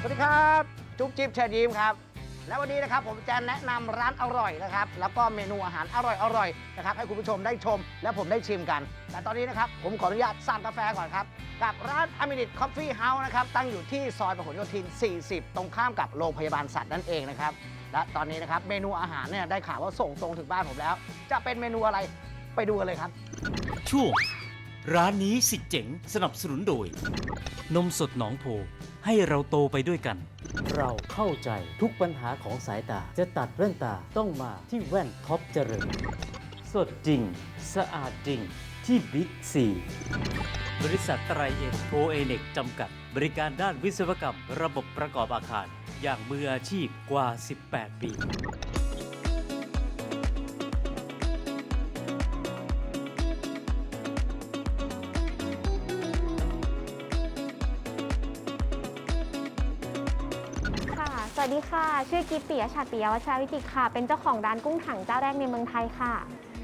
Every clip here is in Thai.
สวัสดีครับ จุ๊บจิ๊บเชิญยิ้มครับ และวันนี้นะครับผมจะแนะนำร้านอร่อยนะครับ แล้วก็เมนูอาหารอร่อยอร่อยๆนะครับให้คุณผู้ชมได้ชม และผมได้ชิมกัน แต่ตอนนี้นะครับผมขออนุญาตสั่งกาแฟก่อนครับ กับร้านอ m มินิตคอฟฟี่เฮาส์นะครับ ตั้งอยู่ที่ซอยพหลโยธิน 40 ตรงข้ามกับโรงพยาบาลสัตว์นั่นเองนะครับ และตอนนี้นะครับเมนูอาหารเนี่ยได้ข่าวว่าส่งตรงถึงบ้านผมแล้ว จะเป็นเมนูอะไรไปดูกันเลยครับ ช่วง ร้านนี้สิเจ๋งสนับสนุนโดย นมสดหนองโพให้เราโตไปด้วยกัน เราเข้าใจทุกปัญหาของสายตาจะตัดแว่นตาต้องมาที่แว่นท็อปเจริญ สดจริง สะอาดจริงที่บิ๊กซีบริษัทไตรเอ็นโทเอเน็กจำกัด บริการด้านวิศวกรรม ระบบประกอบอาคาร อย่างมืออาชีพกว่า 18 ปี วัสดีค่ะ ชื่อกิฟปิยชาติปิยวชาวิจิตค่ะ เป็นเจ้าของร้านกุ้งถังเจ้าแรกในเมืองไทยค่ะ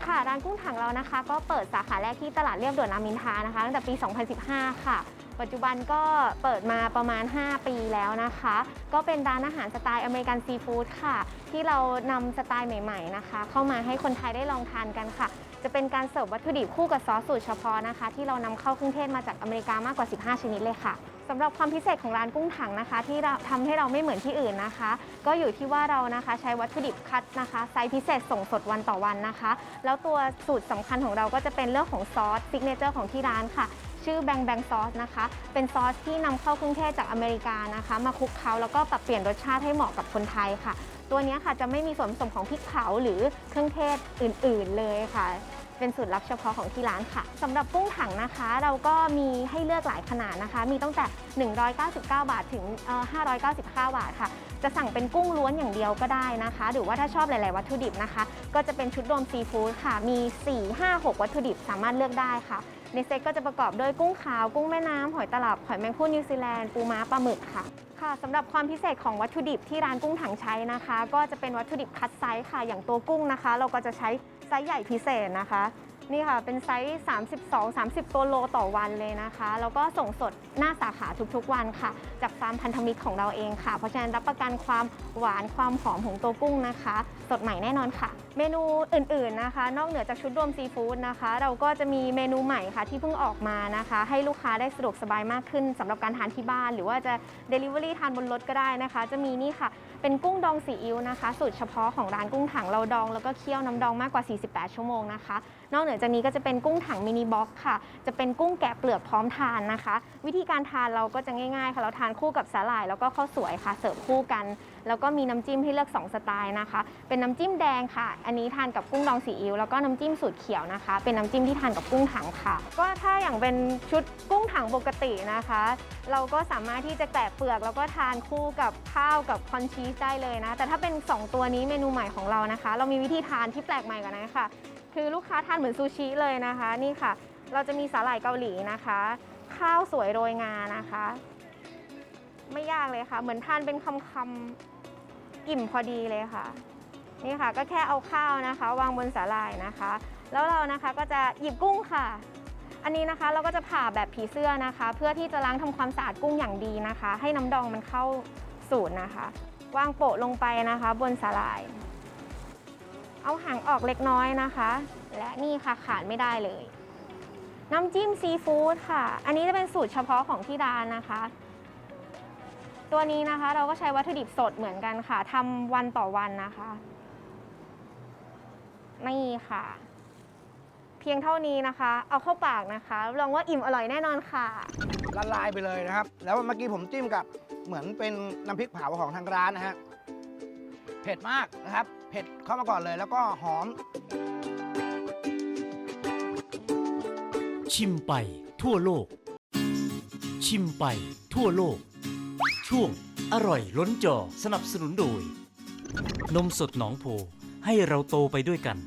ค่ะ ร้านกุ้งถังเรานะคะ ก็เปิดสาขาแรกที่ตลาดเรียบด่วนรามอินทรานะคะตั้งแต่ปี 2015 ค่ะ ปัจจุบันก็เปิดมาประมาณ 5 ปีแล้วนะคะ ก็เป็นร้านอาหารสไตล์อเมริกันซีฟู้ดค่ะ ที่เรานำสไตล์ใหม่ ๆนะคะ เข้ามาให้คนไทยได้ลองทานกันค่ะ จะเป็นการเสิร์ฟวัตถุดิบคู่กับซอสสูตรเฉพาะนะคะ ที่เรานำเข้าเครื่องเทศมาจากอเมริกามากกว่า 15 ชนิดเลยค่ะสำหรับความพิเศษของร้านกุ้งถังนะคะ ที่เราทำให้เราไม่เหมือนที่อื่นนะคะ ก็อยู่ที่ว่าเรานะคะใช้วัตถุดิบคัดนะคะไซส์พิเศษส่งสดวันต่อวันนะคะ แล้วตัวสูตรสำคัญของเราก็จะเป็นเรื่องของซอสซิกเนเจอร์ของที่ร้านค่ะ ชื่อแบงแบงซอสนะคะ เป็นซอสที่นำเข้าเครื่องเทศจากอเมริกานะคะ มาคลุกเคล้าแล้วก็ปรับเปลี่ยนรสชาติให้เหมาะกับคนไทยค่ะ ตัวเนี้ยค่ะจะไม่มีส่วนผสมของพริกเผาหรือเครื่องเทศอื่น ๆ เลยค่ะ เป็นสูตรลับเฉพาะของที่ร้านค่ะสำหรับกุ้งถังนะคะ เราก็มีให้เลือกหลายขนาดนะคะ มีตั้งแต่ 199 บาทถึงเอ่อ599 บาทค่ะ จะสั่งเป็นกุ้งล้วนอย่างเดียวก็ได้นะคะ หรือว่าถ้าชอบหลาย ๆ วัตถุดิบนะคะ ก็จะเป็นชุดรวมซีฟู้ดค่ะ มี 4 5 6 วัตถุดิบสามารถเลือกได้ค่ะ ในเซตก็จะประกอบด้วยกุ้งขาว กุ้งแม่น้ำหอยตลับ หอยแมงพู่นิวซีแลนด์ ปูม้าปลาหมึกค่ะ ค่ะสำหรับความพิเศษของวัตถุดิบที่ร้านกุ้งถังใช้นะคะ ก็จะเป็นวัตถุดิบคัดไซส์ค่ะ อย่างตัวกุ้งนะคะ เราก็จะใช้ไซส์ใหญ่พิเศษนะคะ นี่ค่ะ เป็นไซส์ 32 30 ตัวโลต่อวันเลยนะคะ แล้วก็ส่งสดหน้าสาขาทุกๆวันค่ะ จากฟาร์มพันธมิตรของเราเองค่ะ เพราะฉะนั้นรับประกันความหวานความหอมของตัวกุ้งนะคะ สดใหม่แน่นอนค่ะ เมนูอื่นๆนะคะ นอกเหนือจากชุดรวมซีฟู้ดนะคะ เราก็จะมีเมนูใหม่ค่ะที่เพิ่งออกมานะคะ ให้ลูกค้าได้สะดวกสบายมากขึ้นสำหรับการทานที่บ้าน หรือว่าจะ Delivery ทานบนรถก็ได้นะคะ จะมีนี่ค่ะ เป็นกุ้งดองซีอิ๊วนะคะ สูตรเฉพาะของร้านกุ้งถังเราดอง แล้วก็เคี่ยวน้ำดองมากกว่า 48 ชั่วโมงนะคะ นอกเหนือจากนี้ก็จะเป็นกุ้งถังมินิบ็อกซ์ค่ะ จะเป็นกุ้งแกะเปลือกพร้อมทานนะคะ วิธีการทานเราก็จะง่ายๆค่ะ เราทานคู่กับสาหร่ายแล้วก็ข้าวสวยค่ะเสิร์ฟคู่กัน แล้วก็มีน้ำจิ้มให้เลือก 2 สไตล์นะคะ เป็นน้ำจิ้มแดงค่ะ อันนี้ทานกับกุ้งดองซีอิ๊วแล้วก็น้ำจิ้มสูตรเขียวนะคะ เป็นน้ำจิ้มที่ทานกับกุ้งถังค่ะ ก็ถ้าอย่างเป็นชุดกุ้งถังปกตินะคะ เราก็สามารถที่จะแกะเปลือกแล้วก็ทานคู่กับข้าวกับคอนชีสได้เลยนะ แต่ถ้าเป็น 2 ตัวนี้เมนูใหม่ของเรานะคะ เรามีวิธีทานที่แปลกใหม่กว่านั้นค่ะ คือลูกค้าทานเหมือนซูชิเลยนะคะนี่ค่ะ เราจะมีสาหร่ายเกาหลีนะคะ ข้าวสวยโรยงานะคะ ไม่ยากเลยค่ะ เหมือนทานเป็นคำๆอิ่มพอดีเลยค่ะ นี่ค่ะ ก็แค่เอาข้าวนะคะ วางบนสาหร่ายนะคะ แล้วเรานะคะก็จะหยิบกุ้งค่ะ อันนี้นะคะเราก็จะผ่าแบบผีเสื้อนะคะ เพื่อที่จะล้างทำความสะอาดกุ้งอย่างดีนะคะ ให้น้ำดองมันเข้าสูตรนะคะ วางโปะลงไปนะคะ บนสาหร่าย เอาหางออกเล็กน้อยนะคะ และนี่ค่ะขาดไม่ได้เลย น้ำจิ้มซีฟู้ดค่ะ อันนี้จะเป็นสูตรเฉพาะของที่ร้านนะคะ ตัวนี้นะคะเราก็ใช้วัตถุดิบสดเหมือนกันค่ะทำวันต่อวันนะคะนี่ค่ะ เพียงเท่านี้นะคะ เอาเข้าปากนะคะรองว่าอิ่มอร่อยแน่นอนค่ะ ละลายไปเลยนะครับ แล้วเมื่อกี้ผมจิ้มกับเหมือนเป็นน้ำพริกเผาของทางร้านนะฮะ เผ็ดมากนะครับ เผ็ดเข้ามาก่อนเลย แล้วก็หอม ชิมไปทั่วโลก ชิมไปทั่วโลก ช่วงอร่อยล้นจอสนับสนุนโดย นมสดหนองโพให้เราโตไปด้วยกัน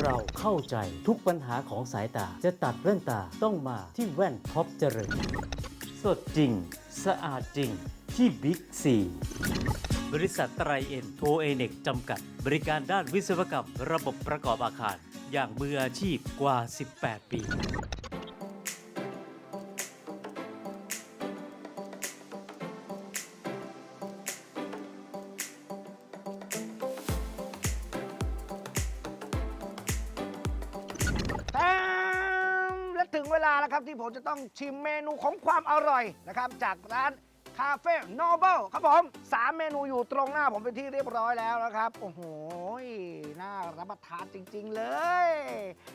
เราเข้าใจทุกปัญหาของสายตาจะตัดแว่นตาต้องมาที่แว่นท็อปเจริญ สดจริง สะอาดจริง ที่บิ๊กซีบริษัทไตรเอ็นโทเอเน็กจำกัด บริการด้านวิศวกรรม ระบบประกอบอาคาร อย่างมืออาชีพกว่า 18 ปีและถึงเวลาแล้วครับที่ผมจะต้องชิมเมนูของความอร่อยนะครับ จากร้าน คาเฟ่โนเบิลครับผมสามเมนูอยู่ตรงหน้าผมเป็นที่เรียบร้อยแล้วนะครับ โอ้โห น่ารับประทานจริง ๆ เลย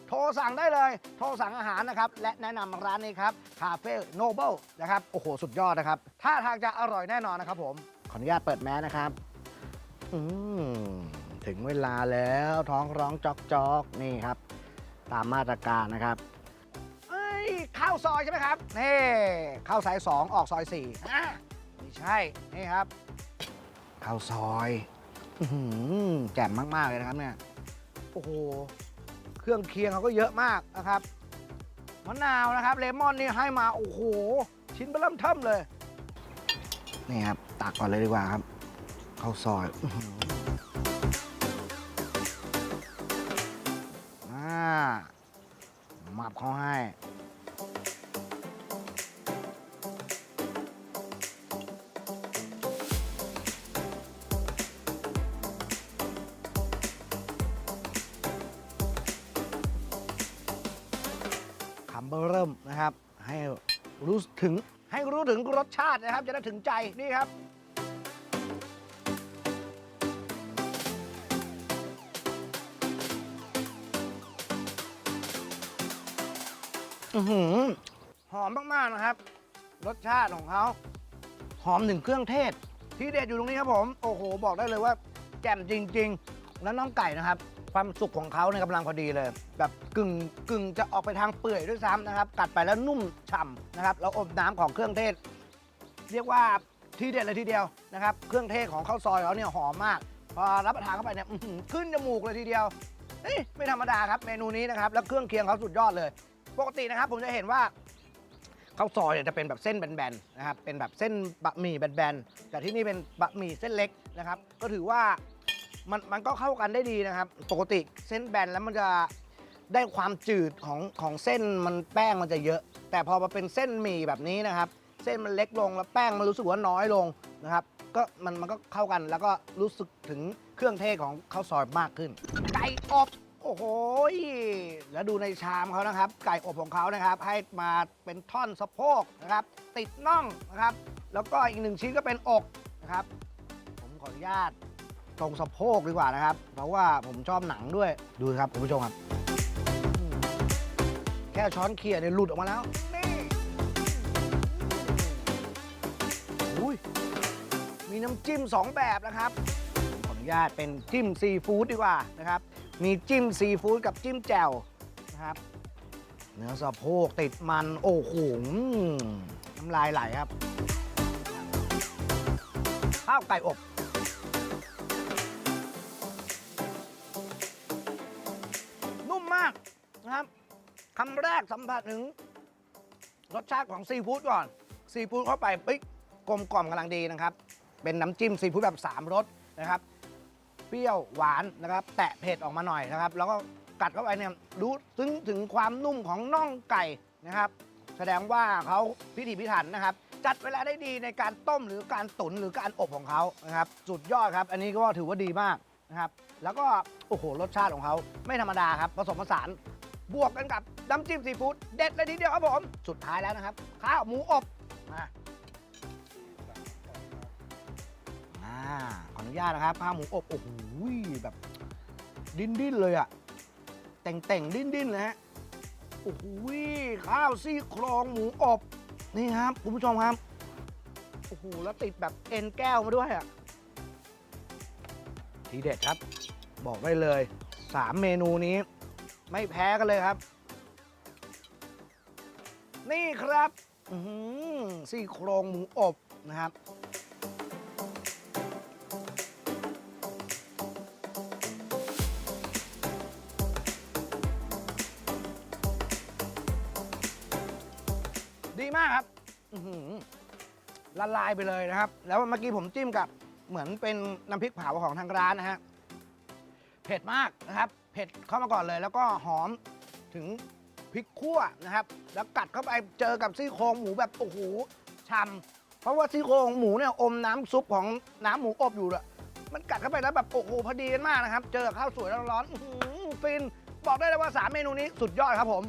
โทรสั่งได้เลย โทรสั่งอาหารนะครับ และแนะนำร้านนี้ครับคาเฟ่โนเบิลนะครับ โอ้โห สุดยอดนะครับท่าทางจะอร่อยแน่นอนนะครับผม ขออนุญาตเปิดแมสนะครับ อืม ถึงเวลาแล้วท้องร้องจอกจอกๆนี่ครับ ตามมาตรการนะครับ เอ้ยข้าวซอยใช่ไหมครับนี่ข้าวสาย 2 ออกซอย4อะ ใช่ นี่ครับ ข้าวซอยอื้อหือแจ่มมาก ๆ เลยนะครับเนี่ย โอ้โห เครื่องเคียงเขาก็เยอะมากนะครับ มะนาวนะครับ เลมอนนี่ให้มา โอ้โห ชิ้นเบอร์เริ่มเทิมเลย นี่ครับ ตักก่อนเลยดีกว่าครับ ข้าวซอยอื้อหืออ่ามับเขาให้ เริ่มนะครับ ให้รู้ถึงให้รู้ถึงรสชาตินะครับ จะได้ถึงใจนี่ครับ อือหือหอมมาก ๆ นะครับ รสชาติของเขาหอมถึงเครื่องเทศ ที่เด็ดอยู่ตรงนี้ครับผม โอ้โห บอกได้เลยว่า แจ่มจริง ๆ แล้วน้องไก่นะครับ ความสุกของเขาเนี่ยกำลังพอดีเลย แบบกึ่งกึ่งจะออกไปทางเปื่อยด้วยซ้ำนะครับ กัดไปแล้วนุ่มฉ่ำนะครับแล้วอบน้ำของเครื่องเทศ เรียกว่าทีเด็ดเลยทีเดียวนะครับ เครื่องเทศของข้าวซอยเขาเนี่ยหอมมาก พอรับประทานเข้าไปเนี่ยอื้อหือขึ้นจมูกเลยทีเดียวเอ้ยไม่ธรรมดาครับเมนูนี้นะครับ แล้วเครื่องเคียงเขาสุดยอดเลย ปกตินะครับ ผมจะเห็นว่าข้าวซอยเนี่ยจะเป็นแบบเส้นแบนๆนะครับเป็นแบบเส้นบะหมี่แบนๆแต่ที่นี่เป็นบะหมี่เส้นเล็กนะครับ ก็ถือว่า มันมันก็เข้ากันได้ดีนะครับ ปกติเส้นแบนแล้วมันจะได้ความจืดของของเส้นมันแป้งมันจะเยอะ แต่พอมาเป็นเส้นหมี่แบบนี้นะครับ เส้นมันเล็กลงแล้วแป้งมันรู้สึกว่าน้อยลงนะครับก็มันมันก็เข้ากันแล้วก็รู้สึกถึงเครื่องเทศของข้าวซอยมากขึ้น ไก่อบโอ้โหแล้วดูในชามเขานะครับ ไก่อบของเขานะครับ ให้มาเป็นท่อนสะโพกนะครับ ติดน่องนะครับ แล้วก็อีกหนึ่งชิ้นก็เป็นอกนะครับ ผมขออนุญาต ตรงสะโพกดีกว่านะครับ เพราะว่าผมชอบหนังด้วยดูครับคุณผู้ชมครับอืมแค่ช้อนเขี่ยเนี่ยหลุดออกมาแล้วนี่อุ้ยมีน้ำจิ้มสองแบบนะครับขออนุญาตเป็นจิ้มซีฟู้ดดีกว่านะครับ มีจิ้มซีฟู้ดกับจิ้มแจ่วนะครับ เนื้อสะโพกติดมันโอ้โหอืมน้ำลายไหลครับ ข้าวไก่อบำแรกสัมผัสถึง รสชาติของซีฟู้ดก่อน ซีฟู้ดเข้าไปปิ๊กกลมกล่อมกำลังดีนะครับ เป็นน้ำจิ้มซีฟู้ดแบบ 3รสนะครับ เปรี้ยวหวานนะครับ แตะเผ็ดออกมาหน่อยนะครับ แล้วก็กัดเข้าไปเนี่ยรู้ถึงถึงความนุ่มของน่องไก่นะครับ แสดงว่าเขาพิถีพิถันนะครับ จัดเวลาได้ดีในการต้มหรือการตุ๋นหรือการอบของเขานะครับสุดยอดครับ อันนี้ก็ถือว่าดีมากนะครับ แล้วก็โอ้โหรสชาติของเขาไม่ธรรมดาครับผสมผสานบวกกันกับ น้ำจิ้มซีฟู้ดเด็ดเลยทีเดียวครับผม สุดท้ายแล้วนะครับ ข้าวหมูอบมาอ่าขออนุญาตนะครับข้าวหมูอบโอ้โหแบบดิ้นดิ้นเลยอะแต่งแต่งดิ้นดิ้นเลยฮะโอ้โหข้าวซี่โครงหมูอบนี่ครับคุณผู้ชมครับโอ้โหแล้วติดแบบเอ็นแก้วมาด้วยอะทีเด็ดครับ บอกได้เลยสามเมนูนี้ ไม่แพ้กันเลยครับ นี่ครับอืมซี่โครงหมูอบนะครับ ดีมากครับอื้ละลายไปเลยนะครับ แล้วเมื่อกี้ผมจิ้มกับเหมือนเป็นน้ำพริกเผาของทางร้านนะฮะ เผ็ดมากนะครับ เผ็ดเข้ามาก่อนเลย แล้วก็หอมถึง พริกขั่วนะครับ แล้วกัดเข้าไปเจอกับซี่โครงหมูแบบโอ้โหช่ำเพราะว่าซี่โครงหมูเนี่ยอมน้ำซุปของน้ำหมูอบอยู่อะมันกัดเข้าไปแล้วแบบโอ้โหพอดีกันมากนะครับ เจอกับข้าวสวยร้อนๆอื้อหือฟินบอกได้เลยว่าสามเมนูนี้สุดยอดครับผม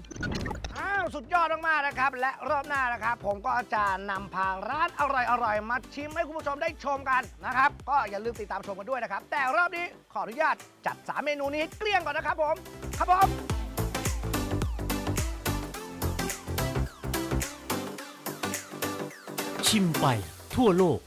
อ้าวสุดยอดมากๆนะครับ และรอบหน้านะครับ ผมก็จะนำพาร้านอร่อยๆ มาชิมให้คุณผู้ชมได้ชมกันนะครับ ก็อย่าลืมติดตามชมกันด้วยนะครับ แต่รอบนี้ขออนุญาตจัด 3 เมนูนี้ให้เกลี้ยงก่อนนะครับผม ครับผม ชิมไปทั่วโลก